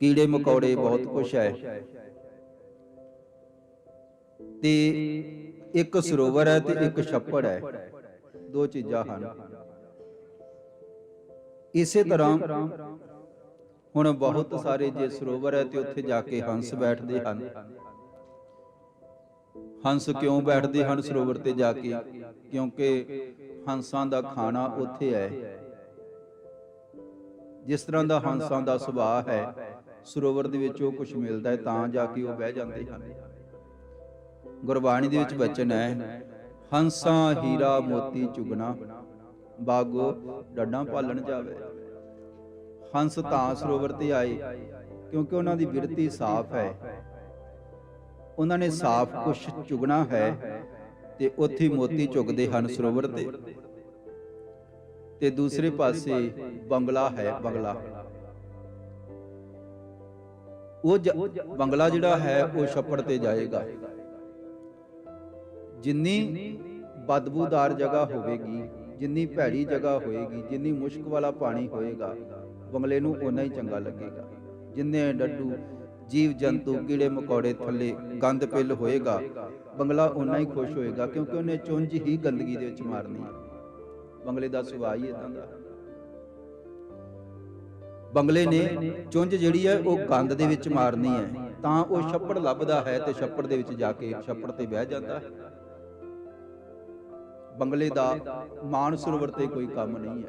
ਕੀੜੇ ਮਕੌੜੇ ਬਹੁਤ ਕੁਛ ਹੈ। ਤੇ ਇੱਕ ਸਰੋਵਰ ਹੈ ਤੇ ਇੱਕ ਛੱਪੜ ਹੈ। ਦੋ ਚੀਜ਼ਾਂ ਹਨ। ਇਸੇ ਤਰ੍ਹਾਂ ਹੁਣ ਬਹੁਤ ਸਾਰੇ ਜੇ ਸਰੋਵਰ ਹੈ ਤੇ ਉੱਥੇ ਜਾ ਕੇ ਹੰਸ ਬੈਠਦੇ ਹਨ। ਹੰਸ ਕਿਉਂ ਬੈਠਦੇ ਹਨ ਸਰੋਵਰ ਤੇ ਜਾ ਕੇ? ਕਿਉਂਕਿ ਹੰਸਾਂ ਦਾ ਖਾਣਾ ਉੱਥੇ ਹੈ। ਜਿਸ ਤਰ੍ਹਾਂ ਦਾ ਹੰਸਾਂ ਦਾ ਸੁਭਾਅ ਹੈ। ਸਰੋਵਰ ਦੇ ਵਿੱਚ ਉਹ ਕੁਝ ਮਿਲਦਾ ਹੈ, ਤਾਂ ਜਾ ਕੇ ਉਹ ਬਹਿ ਜਾਂਦੇ ਹਨ। ਗੁਰਬਾਣੀ ਦੇ ਵਿੱਚ ਵਚਨ ਹੈ, ਹੰਸਾਂ ਹੀਰਾ ਮੋਤੀ ਚੁਗਣਾ, ਬਾਗੋ ਡੱਡਾਂ ਪਾਲਣ ਜਾਵੇ। ਹੰਸ ਤਾਂ ਸਰੋਵਰ ਤੇ ਆਏ, ਕਿਉਂਕਿ ਉਹਨਾਂ ਦੀ ਬਿਰਤੀ ਸਾਫ਼ ਹੈ। ਉਹਨਾਂ ਨੇ ਸਾਫ਼ ਕੁਛ ਚੁਗਣਾ ਹੈ ਤੇ ਉੱਥੇ ਮੋਤੀ ਚੁਗਦੇ ਹਨ ਸਰੋਵਰ ਤੇ। ਤੇ ਦੂਸਰੇ ਪਾਸੇ ਬੰਗਲਾ ਹੈ, ਬੰਗਲਾ। ਉਹ ਬੰਗਲਾ ਜਿਹੜਾ ਹੈ, ਉਹ ਛੱਪੜ ਤੇ ਜਾਏਗਾ। ਜਿੰਨੀ ਬਦਬੂਦਾਰ ਜਗ੍ਹਾ ਹੋਵੇਗੀ, ਜਿੰਨੀ ਭੈੜੀ ਜਗ੍ਹਾ ਹੋਏਗੀ, ਜਿੰਨੀ ਮੁਸ਼ਕ ਵਾਲਾ ਪਾਣੀ ਹੋਏਗਾ, ਬੰਗਲੇ ਨੂੰ ਓਨਾ ਹੀ ਚੰਗਾ ਲੱਗੇਗਾ। ਜਿੰਨੇ ਡੱਡੂ ਜੀਵ ਜੰਤੂ ਕੀੜੇ ਮਕੌੜੇ ਥੱਲੇ ਗੰਦ ਪਿੱਲ ਹੋਏਗਾ, ਬੰਗਲਾ ਓਨਾ ਹੀ ਖੁਸ਼ ਹੋਏਗਾ ਕਿਉਂਕਿ ਉਹਨੇ ਚੁੰਝ ਹੀ ਗੰਦਗੀ ਦੇ ਵਿੱਚ ਮਾਰਨੀ ਹੈ। ਬੰਗਲੇ ਦਾ ਸੁਭਾਅ ਹੀ ਇਦਾਂ ਦਾ ਬੰਗਲੇ ਨੇ ਚੁੰਝ ਜਿਹੜੀ ਹੈ ਉਹ ਗੰਦ ਦੇ ਵਿੱਚ ਮਾਰਨੀ ਹੈ। ਤਾਂ ਉਹ ਛੱਪੜ ਲੱਭਦਾ ਹੈ ਤੇ ਛੱਪੜ ਦੇ ਵਿੱਚ ਜਾ ਕੇ ਛੱਪੜ ਤੇ ਬਹਿ ਜਾਂਦਾ ਹੈ। ਬੰਗਲੇ ਦਾ ਮਾਨ ਸਰੋਵਰ ਤੇ ਕੋਈ ਕੰਮ ਨਹੀਂ ਹੈ।